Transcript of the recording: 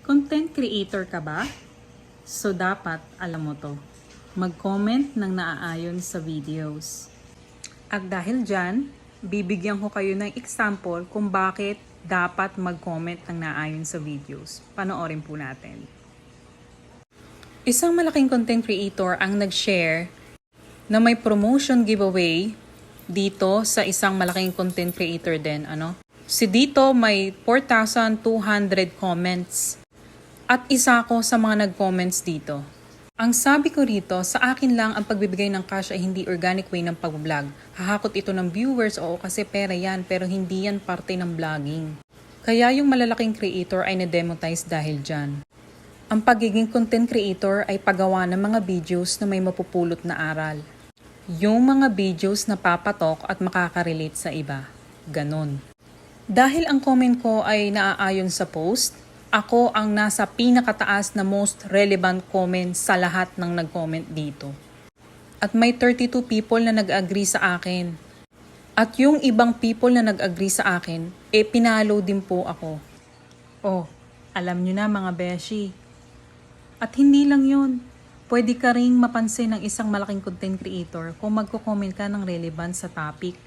Content creator ka ba? So dapat alam mo to. Mag-comment ng naaayon sa videos. At dahil dyan, bibigyan ko kayo ng example kung bakit dapat mag-comment ng naaayon sa videos. Panoorin po natin. Isang malaking content creator ang nag-share na may promotion giveaway dito sa isang malaking content creator din. Ano? Si dito may 4,200 comments at isa ko sa mga nag-comments dito. Ang sabi ko rito, sa akin lang ang pagbibigay ng cash ay hindi organic way ng pag-vlog. Hahakot ito ng viewers, oo kasi pera yan, pero hindi yan parte ng vlogging. Kaya yung malalaking creator ay na-demonetize dahil dyan. Ang pagiging content creator ay paggawa ng mga videos na may mapupulot na aral. Yung mga videos na papatok at makaka-relate sa iba. Ganon. Dahil ang comment ko ay naaayon sa post, ako ang nasa pinakataas na most relevant comment sa lahat ng nag-comment dito. At may 32 people na nag-agree sa akin. At yung ibang people na nag-agree sa akin, eh pinalo din po ako. Oh, alam nyo na mga beshi. At hindi lang yun. Pwede ka ring mapansin ng isang malaking content creator kung magko-comment ka ng relevant sa topic